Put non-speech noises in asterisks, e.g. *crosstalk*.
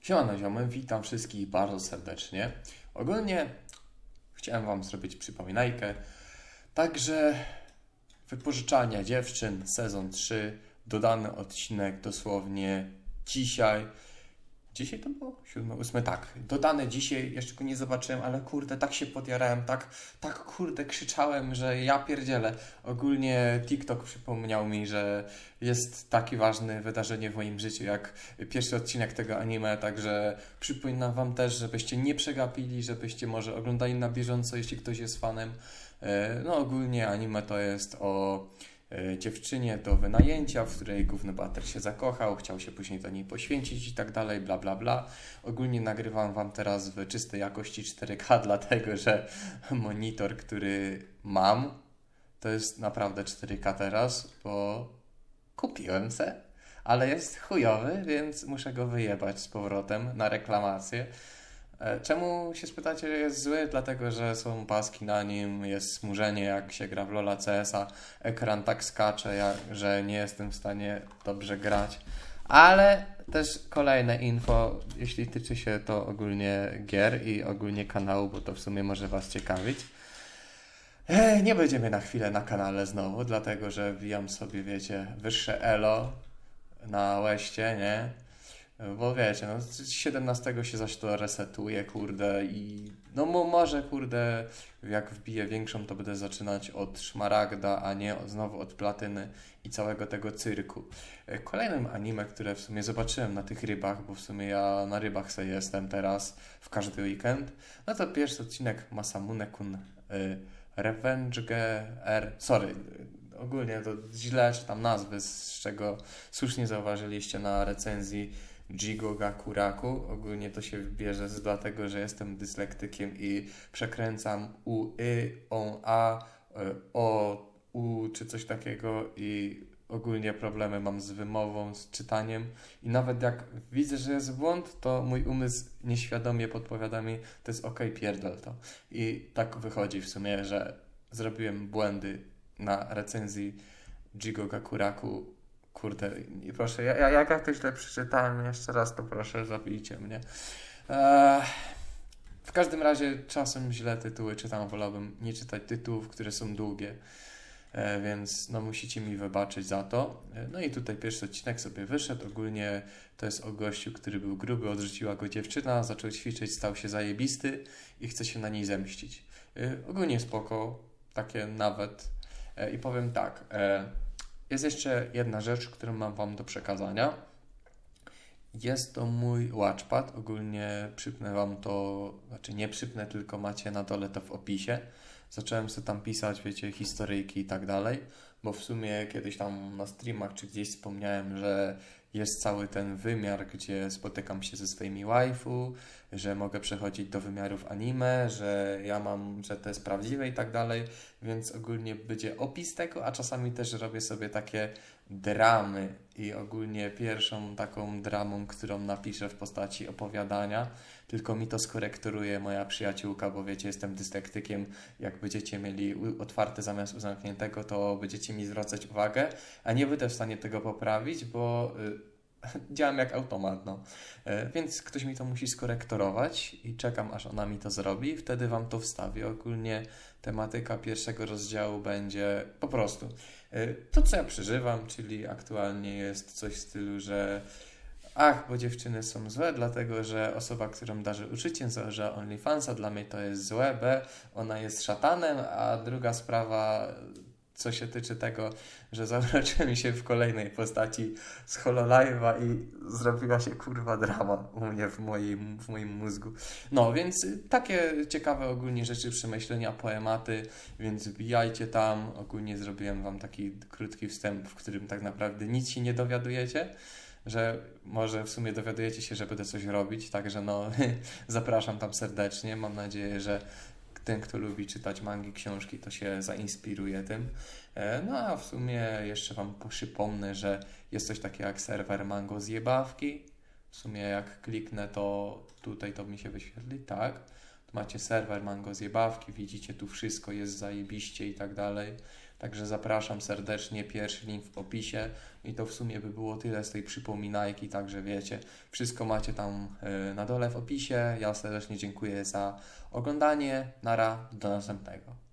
Siemano ziomy, witam wszystkich bardzo serdecznie. Ogólnie chciałem Wam zrobić przypominajkę. Także Wypożyczalnia Dziewczyn, sezon 3, dodany odcinek dosłownie dzisiaj. Dzisiaj to było? 7, 8, tak. Dodane dzisiaj, jeszcze go nie zobaczyłem, ale kurde, tak się podjarałem, tak, tak kurde krzyczałem, że ja pierdzielę. Ogólnie TikTok przypomniał mi, że jest takie ważne wydarzenie w moim życiu, jak pierwszy odcinek tego anime, także przypominam Wam też, żebyście nie przegapili, żebyście może oglądali na bieżąco, jeśli ktoś jest fanem. E, No ogólnie anime to jest o dziewczynie do wynajęcia, w której główny bohater się zakochał, chciał się później do niej poświęcić i tak dalej, bla bla bla. Ogólnie nagrywam Wam teraz w czystej jakości 4K, *laughs* dlatego że monitor, który mam, to jest naprawdę 4K teraz, bo kupiłem se, ale jest chujowy, więc muszę go wyjebać z powrotem na reklamację. E, Czemu się spytacie, jest zły? Dlatego, że są paski na nim, jest smużenie jak się gra w Lola CS-a, ekran tak skacze, jak, że nie jestem w stanie dobrze grać. Ale też kolejne info, jeśli tyczy się to ogólnie gier i ogólnie kanału, bo to w sumie może Was ciekawić. E, Nie będziemy na chwilę na kanale znowu, dlatego że wbijam sobie, wiecie, wyższe elo na łeście, nie? Bo wiecie, no 17 się zaś to resetuje, kurde, i no mo- może, kurde, jak wbiję większą, to będę zaczynać od szmaragda, a nie od- znowu od platyny i całego tego cyrku. E, Kolejnym anime, które w sumie zobaczyłem na tych rybach, bo w sumie ja na rybach sobie jestem teraz w każdy weekend, no to pierwszy odcinek Masamune-kun y, Revenge R, sorry, ogólnie to źle czytam nazwy, z czego słusznie zauważyliście na recenzji Jigo Gakuraku. Ogólnie to się bierze z dlatego, że jestem dyslektykiem i przekręcam u, y, on, a, y, o, u czy coś takiego i ogólnie problemy mam z wymową, z czytaniem i nawet jak widzę, że jest błąd, to mój umysł nieświadomie podpowiada mi, to jest ok, pierdol to. I tak wychodzi w sumie, że zrobiłem błędy na recenzji Jigo Gakuraku Kurde, nie proszę, ja, ja, jak ja to źle przeczytałem jeszcze raz, to proszę, zabijcie mnie. Eee, w każdym razie czasem źle tytuły czytam, wolałbym nie czytać tytułów, które są długie, e, więc no musicie mi wybaczyć za to. E, No i tutaj pierwszy odcinek sobie wyszedł, ogólnie to jest o gościu, który był gruby, odrzuciła go dziewczyna, zaczął ćwiczyć, stał się zajebisty i chce się na niej zemścić. E, Ogólnie spoko, takie nawet. I powiem tak, jest jeszcze jedna rzecz, którą mam Wam do przekazania. Jest to mój Watchpad. Ogólnie przypnę Wam to, znaczy nie przypnę, tylko macie na dole to w opisie. Zacząłem sobie tam pisać, wiecie, historyjki i tak dalej, bo w sumie kiedyś tam na streamach czy gdzieś wspomniałem, że jest cały ten wymiar, gdzie spotykam się ze swoimi waifu, że mogę przechodzić do wymiarów anime, że ja mam, że to jest prawdziwe i tak dalej, więc ogólnie będzie opis tego, a czasami też robię sobie takie dramy. I ogólnie pierwszą taką dramą, którą napiszę w postaci opowiadania, tylko mi to skorekturuje moja przyjaciółka, bo wiecie, jestem dyslektykiem, jak będziecie mieli otwarte zamiast u zamkniętego, to będziecie mi zwracać uwagę, a nie będę w stanie tego poprawić, bo y, *laughs* działam jak automat, no. E, Więc ktoś mi to musi skorektorować i czekam, aż ona mi to zrobi. Wtedy Wam to wstawię. Ogólnie tematyka pierwszego rozdziału będzie po prostu e, to, co ja przeżywam, czyli aktualnie jest coś w stylu, że ach, bo dziewczyny są złe, dlatego że osoba, którą darzy uczyciem, założyła OnlyFansa, dla mnie to jest złe, b, ona jest szatanem, a druga sprawa, co się tyczy tego, że zauroczyłem się w kolejnej postaci z Hololive'a i zrobiła się kurwa drama u mnie w moim, w moim mózgu. No, więc takie ciekawe ogólnie rzeczy, przemyślenia, poematy, więc wbijajcie tam. Ogólnie zrobiłem wam taki krótki wstęp, w którym tak naprawdę nic się nie dowiadujecie, że może w sumie dowiadujecie się, że będę coś robić, także no *laughs* zapraszam tam serdecznie. Mam nadzieję, że ten, kto lubi czytać mangi, książki, to się zainspiruje tym. E, No a w sumie jeszcze Wam przypomnę, że jest coś takiego jak serwer Mango Zjebawki. W sumie jak kliknę, to tutaj to mi się wyświetli, tak. Tu macie serwer Mango Zjebawki, widzicie, tu wszystko jest zajebiście i tak dalej. Także zapraszam serdecznie, pierwszy link w opisie i to w sumie by było tyle z tej przypominajki, także wiecie, wszystko macie tam e, na dole w opisie. Ja serdecznie dziękuję za oglądanie. Nara, do następnego.